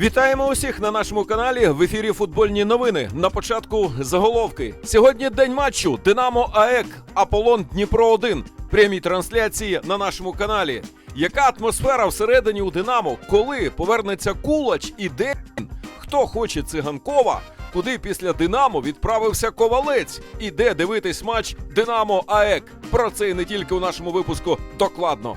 Вітаємо усіх на нашому каналі в ефірі футбольні новини. На початку заголовки. Сьогодні день матчу Динамо АЕК Аполлон Дніпро 1 Прямі трансляції на нашому каналі. Яка атмосфера всередині у Динамо? Коли повернеться Кулач і де? Хто хоче циганкова? Куди після Динамо відправився ковалець? І де дивитись матч Динамо АЕК? Про це і не тільки у нашому випуску докладно.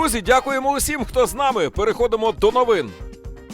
Друзі, дякуємо усім, хто з нами. Переходимо до новин.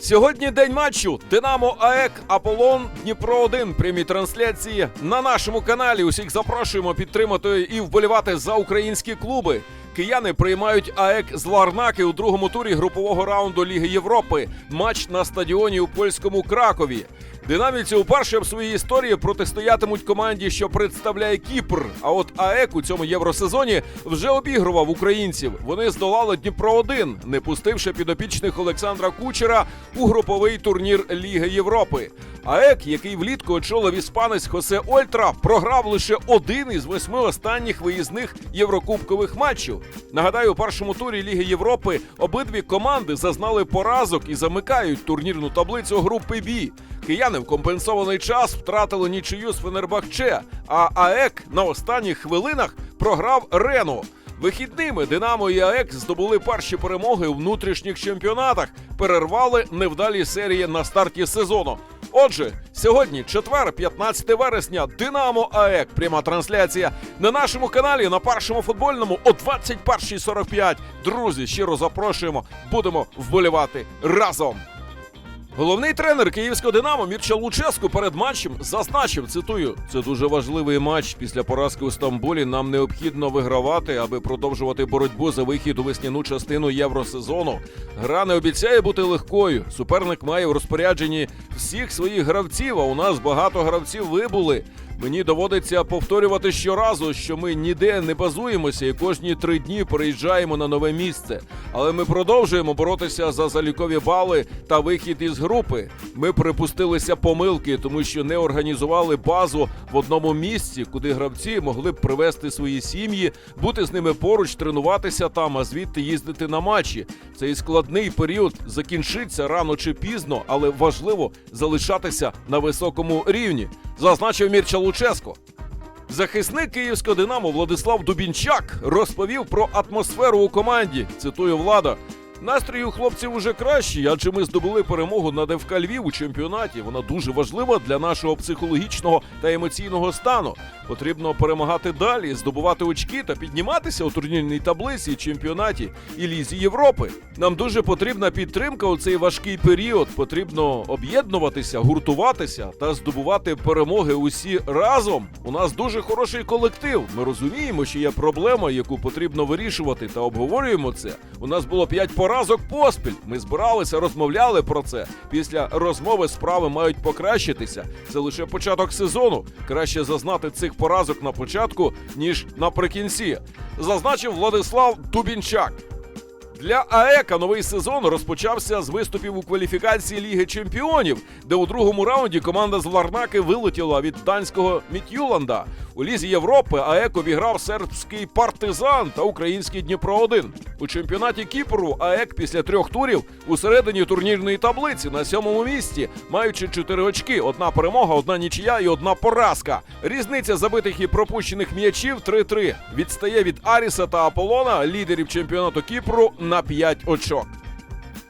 Сьогодні день матчу Динамо АЕК Аполлон Дніпро 1 Прямі трансляції на нашому каналі. Усіх запрошуємо підтримати і вболівати за українські клуби. Кияни приймають АЕК з Ларнаки у другому турі групового раунду Ліги Європи. Матч на стадіоні у польському Кракові. Динамівці уперше в своїй історії протистоятимуть команді, що представляє Кіпр. А от АЕК у цьому євросезоні вже обігрував українців. Вони здолали Дніпро 1 не пустивши підопічних Олександра Кучера у груповий турнір Ліги Європи. АЕК, який влітку очолив іспанець Хосе Ольтра, програв лише один із восьми останніх виїзних єврокубкових матчів. Нагадаю, у першому турі Ліги Європи обидві команди зазнали поразок і замикають турнірну таблицю групи Бі. Кияни в компенсований час втратили нічию з Фенербахче, а АЕК на останніх хвилинах програв Рену. Вихідними Динамо і АЕК здобули перші перемоги у внутрішніх чемпіонатах, перервали невдалі серії на старті сезону. Отже, сьогодні, четвер, 15 вересня, Динамо АЕК. Пряма трансляція на нашому каналі на першому футбольному о 21.45. Друзі, щиро запрошуємо, будемо вболівати разом. Головний тренер київського Динамо Мірча Луческу перед матчем зазначив, цитую, це дуже важливий матч. Після поразки у Стамбулі нам необхідно вигравати, аби продовжувати боротьбу за вихід у весняну частину євросезону. Гра не обіцяє бути легкою. Суперник має в розпорядженні всіх своїх гравців. А у нас багато гравців вибули. Мені доводиться повторювати щоразу, що ми ніде не базуємося і кожні три дні переїжджаємо на нове місце. Але ми продовжуємо боротися за залікові бали та вихід із групи. Ми припустилися помилки, тому що не організували базу в одному місці, куди гравці могли б привезти свої сім'ї, бути з ними поруч, тренуватися там, а звідти їздити на матчі. Цей складний період закінчиться рано чи пізно, але важливо залишатися на високому рівні, зазначив Мірча Луческо. Захисник київського Динамо Владислав Дубінчак розповів про атмосферу у команді. Цитую влада. Настрій у хлопців уже кращий, адже ми здобули перемогу над ФК Львів у чемпіонаті. Вона дуже важлива для нашого психологічного та емоційного стану. Потрібно перемагати далі, здобувати очки та підніматися у турнірній таблиці, чемпіонаті і лізі Європи. Нам дуже потрібна підтримка у цей важкий період. Потрібно об'єднуватися, гуртуватися та здобувати перемоги усі разом. У нас дуже хороший колектив. Ми розуміємо, що є проблема, яку потрібно вирішувати, та обговорюємо це. У нас було поразок поспіль. Ми збиралися, розмовляли про це. Після розмови справи мають покращитися. Це лише початок сезону. Краще зазнати цих поразок на початку, ніж наприкінці. Зазначив Владислав Дубінчак. Для АЕКа новий сезон розпочався з виступів у кваліфікації Ліги Чемпіонів, де у другому раунді команда з Ларнаки вилетіла від данського Мітюланда. У Лізі Європи АЕК обіграв сербський партизан та український Дніпро 1 У чемпіонаті Кіпру АЕК після трьох турів у середині турнірної таблиці на сьомому місці, маючи чотири очки: одна перемога, одна нічия і одна поразка. Різниця забитих і пропущених м'ячів 3-3. Відстає від Аріса та Аполлона, лідерів чемпіонату Кіпру, на 5 очок.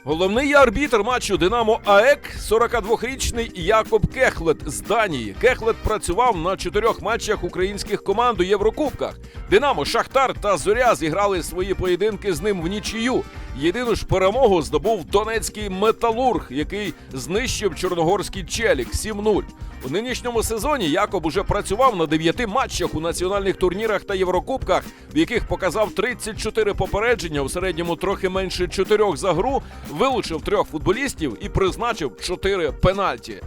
Головний арбітр матчу Динамо АЕК 42-річний Якоб Кехлет з Данії. Кехлет працював на чотирьох матчах українських команд у Єврокубках. Динамо, Шахтар та Зоря зіграли свої поєдинки з ним в нічию. Єдину ж перемогу здобув донецький металург, який знищив чорногорський челік 7-0. У нинішньому сезоні Якоб уже працював на дев'яти матчах у національних турнірах та Єврокубках, в яких показав 34 попередження у середньому трохи менше чотирьох за гру, вилучив трьох футболістів і призначив чотири пенальті.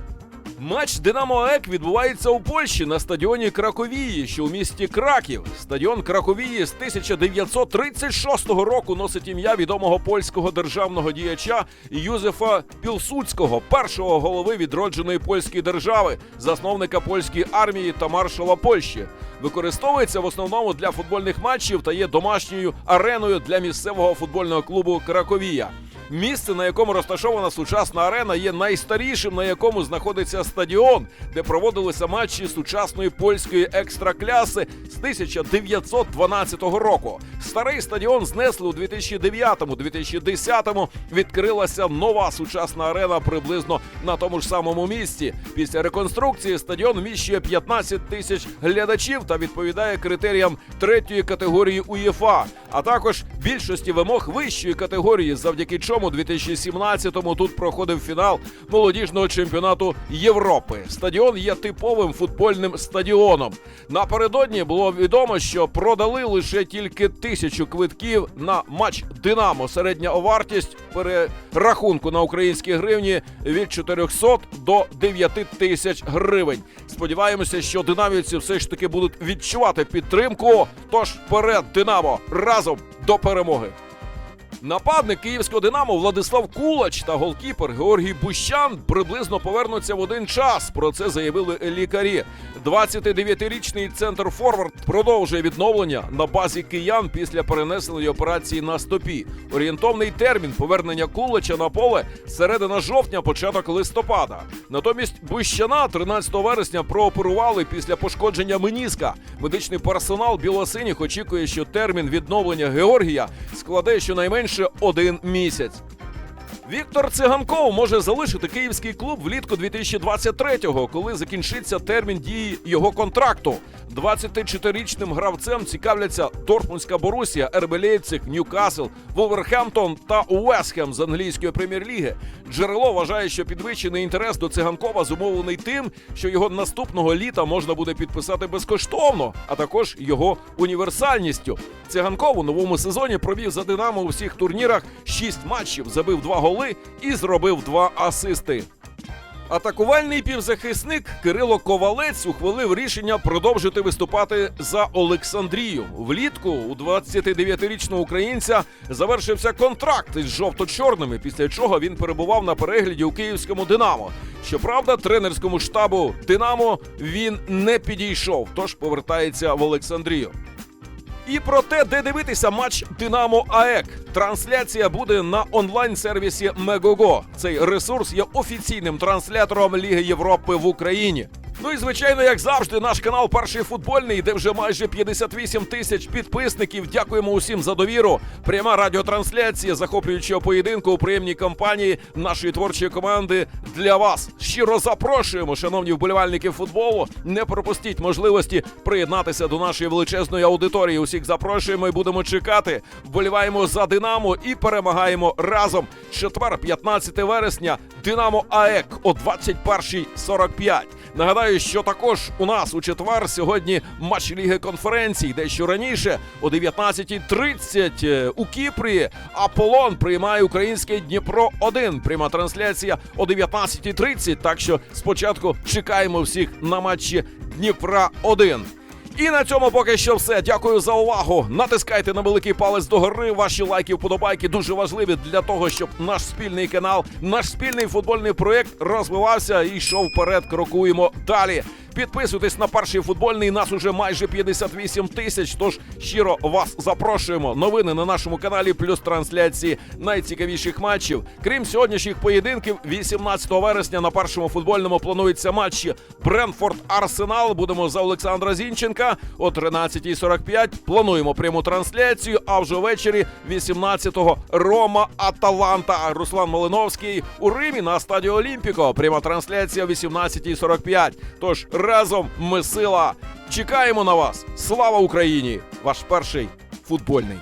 Матч Динамо АЕК відбувається у Польщі на стадіоні Краковії, що у місті Краків. Стадіон Краковії з 1936 року носить ім'я відомого польського державного діяча Юзефа Пілсудського, першого голови відродженої польської держави, засновника польської армії та маршала Польщі. Використовується в основному для футбольних матчів та є домашньою ареною для місцевого футбольного клубу Краковія. Місце, на якому розташована сучасна арена, є найстарішим, на якому знаходиться стадіон, де проводилися матчі сучасної польської екстракляси з 1912 року. Старий стадіон знесли у 2009-2010. Відкрилася нова сучасна арена приблизно на тому ж самому місці. Після реконструкції стадіон вміщує 15 тисяч глядачів та відповідає критеріям третьої категорії УЄФА, а також більшості вимог вищої категорії, завдяки чому у 2017-му тут проходив фінал молодіжного чемпіонату Європи. Стадіон є типовим футбольним стадіоном. Напередодні було відомо, що продали лише тільки тисячу квитків на матч Динамо. Середня вартість перерахунку на українські гривні від 400 до 9 тисяч гривень. Сподіваємося, що динамівці все ж таки будуть відчувати підтримку. Тож вперед, Динамо разом до перемоги. Нападник київського Динамо Владислав Кулач та голкіпер Георгій Бущан приблизно повернуться в один час. Про це заявили лікарі. 29-річний центр Форвард продовжує відновлення на базі киян після перенесеної операції на стопі. Орієнтовний термін повернення Кулача на поле середина жовтня, початок листопада. Натомість Бущана 13 вересня прооперували після пошкодження меніска. Медичний персонал білосиніх очікує, що термін відновлення Георгія складе щонайменше один місяць. Віктор Циганков може залишити київський клуб влітку 2023-го, коли закінчиться термін дії його контракту. 24-річним гравцем цікавляться Дортмундська Борусія, РБ Лейпциг, Ньюкасл, Вулверхемптон та Уестхем з англійської прем'єр-ліги. Джерело вважає, що підвищений інтерес до циганкова зумовлений тим, що його наступного літа можна буде підписати безкоштовно, а також його універсальністю. Циганков у новому сезоні провів за Динамо у всіх турнірах 6 матчів, забив 2 голи і зробив 2 асисти. Атакувальний півзахисник Кирило Ковалець ухвалив рішення продовжити виступати за Олександрію. Влітку у 29-річного українця завершився контракт із жовто-чорними, після чого він перебував на перегляді у київському Динамо. Щоправда, тренерському штабу Динамо він не підійшов, тож повертається в Олександрію. І про те, де дивитися матч Динамо АЕК. Трансляція буде на онлайн-сервісі Мегого. Цей ресурс є офіційним транслятором Ліги Європи в Україні. Ну і звичайно, як завжди, наш канал Перший футбольний, де вже майже 58 тисяч підписників. Дякуємо усім за довіру. Пряма радіотрансляція захоплюючого поєдинку у приємній компанії нашої творчої команди для вас. Щиро запрошуємо, шановні вболівальники футболу. Не пропустіть можливості приєднатися до нашої величезної аудиторії. Усіх запрошуємо і будемо чекати. Вболіваємо за Динамо і перемагаємо разом. Четвер, 15 вересня, Динамо АЕК о 21.45. Нагадаю, що також у нас у четвер сьогодні матч Ліги конференцій, дещо раніше о 19.30 е, у Кіпрі. Аполлон приймає українське Дніпро 1 Пряма трансляція о 19.30. Так що спочатку чекаємо всіх на матчі Дніпра 1 і на цьому поки що все. Дякую за увагу. Натискайте на великий палець догори. Ваші лайки, вподобайки дуже важливі для того, щоб наш спільний канал, наш спільний футбольний проєкт розвивався і йшов вперед. Крокуємо далі. Підписуйтесь на перший футбольний. Нас уже майже 58 тисяч. Тож щиро вас запрошуємо. Новини на нашому каналі, плюс трансляції найцікавіших матчів. Крім сьогоднішніх поєдинків, 18 вересня на першому футбольному плануються матчі Бренфорд Арсенал. Будемо за Олександра Зінченка о 13.45. Плануємо пряму трансляцію. А вже ввечері 18-го Рома Аталанта. Руслан Малиновський у Римі на стадіо Олімпіко. Пряма трансляція о 18.45. Тож разом ми сила. Чекаємо на вас. Слава Україні! Ваш перший футбольний.